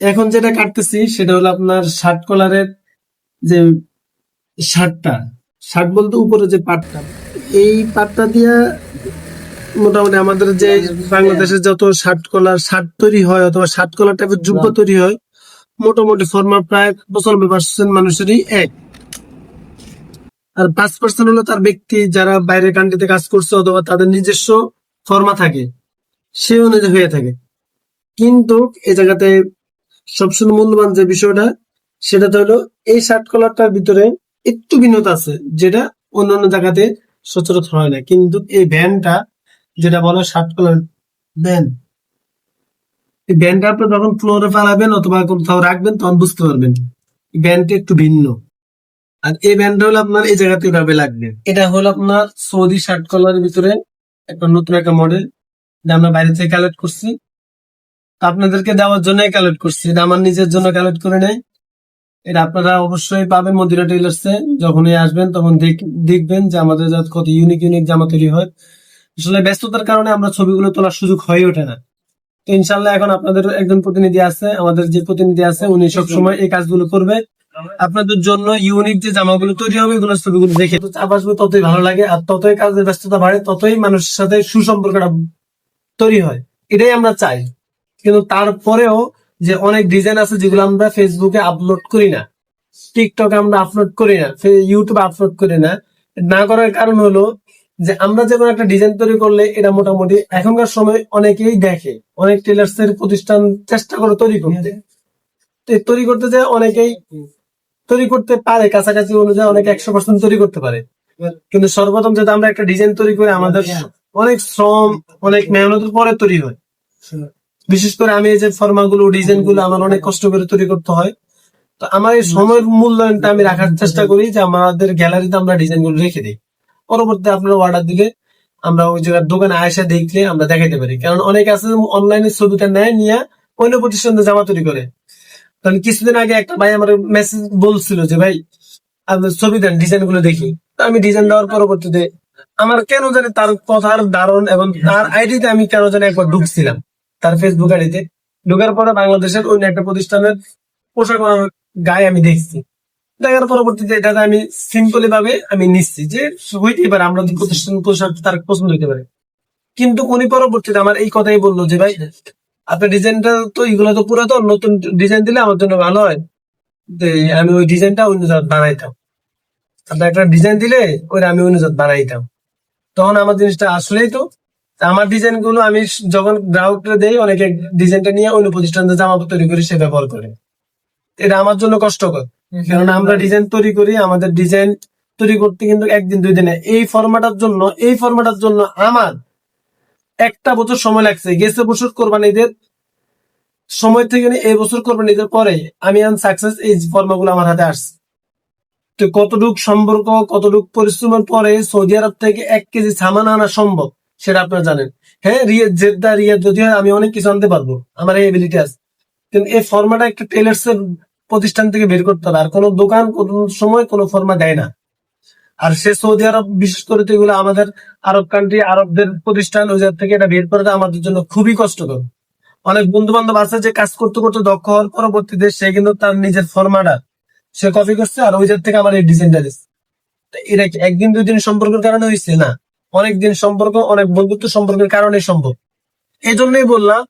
এখন যেটা কাটতেছি সেটা হলো আপনার শার্ট কলারের যে শার্টটা শার্ট বলতে উপরে যে পাটটা এই পাটটা দিয়া মোটামুটি আমাদের যে বাংলাদেশের যত শার্ট কলার শার্ট তৈরি হয় অথবা শার্ট কলার টাইপের জুব্ব তৈরি হয় মোটামুটি ফর্মা প্রায় পঁচানব্বই পার্সেন্ট মানুষেরই এক। আর পাঁচ পার্সেন্ট হলো তার ব্যক্তি যারা বাইরের কান্ট্রিতে কাজ করছে অথবা তাদের নিজস্ব ফর্মা থাকে সে অনুযায়ী হয়ে থাকে। কিন্তু এই জায়গাতে সবসময় মূল্যবান যে বিষয়টা, সেটা হলো এই শার্ট কলারটার ভিতরে একটু ভিন্নতা আছে, যেটা অন্যান্য জায়গাতে সচরাচর হয় না। কিন্তু এই ব্যান্ডটা, যেটা বলে শার্ট কলার ব্যান্ড, এই ব্যান্ডটা আপনি যখন ফ্লোরে ফালাবেন অথবা কোথাও রাখবেন, তখন বুঝতে পারবেন ব্যান্ডটা একটু ভিন্ন। আর এই ব্যান্ডটা হলো আপনার এই জায়গাতে এভাবে লাগবে। এটা হলো আপনার সৌদি শার্ট কলারের ভিতরে একটা নতুন একটা মডেল এটা আমরা বাইরে থেকে কালেক্ট করছি। আপনাদেরকে দেওয়ার জন্য কালেক্ট করছি। এটা আমার নিজের জন্য কালেক্ট করে নেই। এটা আপনারা অবশ্যই পাবেন মদিরা টেলার্সে যখনই আসবেন তখন দেখ- দেখবেন যে আমাদের কত ইউনিক ইউনিক জামা তৈরি হয়। আসলে ব্যস্ততার কারণে আমরা ছবিগুলো তোলার সুযোগ হয়ে ওঠে না। তো ইনশাল্লাহ এখন আপনাদের একজন প্রতিনিধি আছে, আমাদের যে প্রতিনিধি আছে, উনি সবসময় এই কাজগুলো করবে। আপনাদের জন্য ইউনিক যে জামাগুলো তৈরি হবে এগুলো ছবিগুলো দেখে তো চাপাসগুলো ততই ভালো লাগে। আর ততই কাজের ব্যস্ততা বাড়ে, ততই মানুষের সাথে সুসম্পর্কটা তৈরি হয়। এটাই আমরা চাই। কিন্তু তারপরেও যে অনেক ডিজাইন আছে যেগুলো আমরা ফেসবুকে আপলোড করি না। টিকটকে আমরা আপলোড করি না ইউটিউবে আপলোড করি না। না করার কারণ হলো যে আমরা যে কোনো একটা ডিজাইন তৈরি করলে এটা মোটামুটি এখনকার সময় অনেকেই দেখে। অনেক টেলার্স এর প্রতিষ্ঠান চেষ্টা করে তৈরি করতে। তৈরি করতে যে অনেকেই তৈরি করতে পারে কাছাকাছি অনুযায়ী অনেক একশো পার্সেন্ট তৈরি করতে পারে। কিন্তু সর্বপ্রথম যদি আমরা একটা ডিজাইন তৈরি করি আমাদের অনেক শ্রম অনেক মেহনতের পরে তৈরি হয়। বিশেষ করে আমি এই যে ফর্মা গুলো ডিজাইনগুলো আমার অনেক কষ্ট করে তৈরি করতে হয়। তো আমার এই সময়ের মূল্যায়নটা আমি রাখার চেষ্টা করি যে আমাদের গ্যালারিতে আমরা ডিজাইনগুলো রেখে দিই। পরবর্তীতে আপনারা অর্ডার দিলে আমরা ওই জায়গার দোকানে আয়সা দেখলে আমরা দেখাইতে পারি। কারণ অনেক আছে অনলাইনে ছবিটা নেয় নিয়ে অন্য প্রতিষ্ঠানে জামা তৈরি করে। কারণ কিছুদিন আগে একটা ভাই আমার মেসেজ বলছিল যে, ভাই আপনার ছবি দেন ডিজাইনগুলো দেখি। তো আমি ডিজাইন দেওয়ার পরবর্তীতে আমার কেন জানি তার কথার ধারণ এবং তার আইডিতে আমি কেন জানি একবার ঢুকছিলাম। তার ফেসবুক আইডিতে। ঢোকার পরে বাংলাদেশের অন্য একটা প্রতিষ্ঠানের পোশাক গায়ে আমি দেখছি। দেখার পরবর্তীতে এটাতে আমি সিম্পলি ভাবে আমি নিচ্ছি যে হইতেই পারে, আমরা প্রতিষ্ঠান পোশাক তার পছন্দ হইতে পারে। কিন্তু উনি পরবর্তীতে আমার এই কথাই বলল যে, ভাই আপনার ডিজাইনটা তো এগুলো তো পুরাতন, নতুন ডিজাইন দিলে আমার জন্য ভালো হয়। আমি ওই ডিজাইনটা অন্য জাত বানাইতাম। আপনার একটা ডিজাইন দিলে ওই আমি অন্য জাত বানাইতাম। তখন আমার জিনিসটা আসলেই তো আমার ডিজাইনগুলো আমি যখন গ্রাহকরা দেই অনেকে ডিজাইনটা নিয়ে অন্য প্রতিষ্ঠান জামা তৈরি করে সে ব্যবহার করে। এটা আমার জন্য কষ্টকর। কারণ আমরা ডিজাইন তৈরি করি আমাদের ডিজাইন তৈরি করতে কিন্তু একদিন দুই দিনে। এই ফরম্যাটার জন্য এই ফরম্যাটার জন্য আমার একটা বছর সময় লাগছে। গেছে বছর কোরবানিদের সময় থেকে এই বছর কোরবানিদের পরে আমি আন সাকসেস এই ফর্মাগুলো আমার হাতে আসছে। তো কতটুক সম্পর্ক কতটুক পরিশ্রমের পরে সৌদি আরব থেকে এক কেজি সামান আনা সম্ভব? সেটা আপনারা জানেন। হ্যাঁ রিয়াদ জেদ্দা রিয়াদ যদি হয়, আমি অনেক কিছু আনতে পারব, আমার এই এবিলিটি আছে কিন্তু এই ফর্মাটা একটা টেলার্স এর প্রতিষ্ঠান থেকে বের করতে হবে। আর কোনো দোকান, কোনো সময় কোনো ফর্মা দেয় না। আর সে সৌদি আরব, বিশেষ করে তো এগুলো আমাদের আরব কান্ট্রি আরবদের প্রতিষ্ঠান, ওই থেকে এটা বের করাটা আমাদের জন্য খুবই কষ্টকর। অনেক বন্ধু বান্ধব আছে যে কাজ করতে করতে দক্ষ হওয়ার পরবর্তীতে সে কিন্তু তার নিজের ফর্মাটা সে কপি করছে, আর ওই থেকে আমার এই ডিজাইনটা দিচ্ছে। এটা একদিন দুই দিন সম্পর্কের কারণে হয়েছে না। অনেক দিন সম্পর্ক অনেক বন্ধুত্ব সম্পর্কের কারণে সম্ভব। এই জন্যই বললাম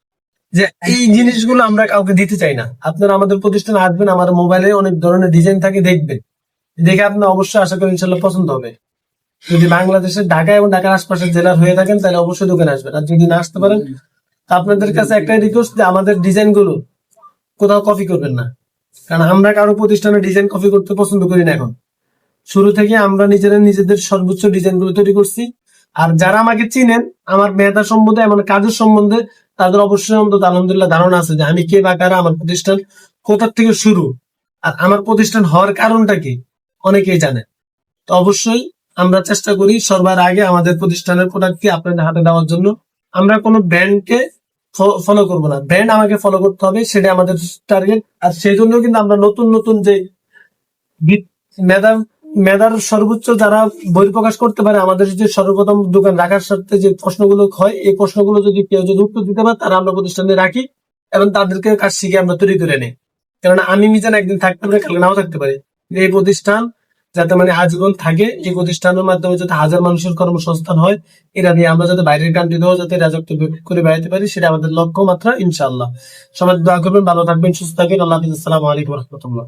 যে এই জিনিসগুলো আমরা কাউকে দিতে চাই না। আপনারা আমাদের প্রতিষ্ঠানে আসবেন আমার মোবাইলে অনেক ধরনের ডিজাইন থাকে দেখবেন। দেখে আপনার অবশ্যই আশা করি ইনশাল্লাহ পছন্দ হবে। যদি বাংলাদেশের ঢাকা এবং ঢাকার আশপাশের জেলার হয়ে থাকেন তাহলে অবশ্যই দোকানে আসবেন। আর যদি না আসতে পারেন তা আপনাদের কাছে একটাই রিকোয়েস্ট যে আমাদের ডিজাইনগুলো কোথাও কপি করবেন না। কারণ আমরা কারও প্রতিষ্ঠানে ডিজাইন কপি করতে পছন্দ করি না এখন। শুরু থেকে আমরা নিজেরা নিজেদের সর্বোচ্চ ডিজাইনগুলো তৈরি করছি। আর যারা আমাকে চিনেন, আমার মেধা সম্বন্ধে, আমার কাজের সম্বন্ধে, তাদের অবশ্যই অন্তত আলহামদুলিল্লাহ ধারণা আছে যে আমি কে বা কারা, আমার প্রতিষ্ঠান কোথার থেকে শুরু। আর আমার প্রতিষ্ঠান হওয়ার কারণটা কি? অনেকেই জানে। তো অবশ্যই আমরা চেষ্টা করি সবার আগে আমাদের প্রতিষ্ঠানের প্রোডাক্টকে আপনাদের হাতে দেওয়ার জন্য। আমরা কোনো ব্র্যান্ডকে ফলো করব না। ব্র্যান্ড আমাকে ফলো করতে হবে সেটা আমাদের টার্গেট আর সেই জন্য কিন্তু আমরা নতুন নতুন যে মেধা মেধার সর্বোচ্চ যারা বই প্রকাশ করতে পারে, আমাদের যে সর্বপ্রথম দোকান রাখার সাথে যে প্রশ্নগুলো হয়, এই প্রশ্নগুলো যদি কেউ যদি উত্তর দিতে পারে তারা আমরা প্রতিষ্ঠানে রাখি এবং তাদেরকে কাজ শিখে আমরা তৈরি করে নেই। কারণ আমি মিজান একদিন থাকতে পারি, কালকে নাও থাকতে পারি। এই প্রতিষ্ঠান যাতে মানে আজীবন থাকে, এই প্রতিষ্ঠানের মাধ্যমে যাতে হাজার মানুষের কর্মসংস্থান হয়, এটা দিয়ে আমরা যাতে বাইরের কান্ট্রিতেও যাতে রাজত্ব করে বেড়াতে পারি, সেটা আমাদের লক্ষ্য মাত্রা, ইনশাআল্লাহ। সবাই দোয়া করবেন, ভালো থাকবেন, সুস্থ থাকবেন। আল্লাহ হাফিজ। আসসালামু আলাইকুম রহমতুল্লাহ।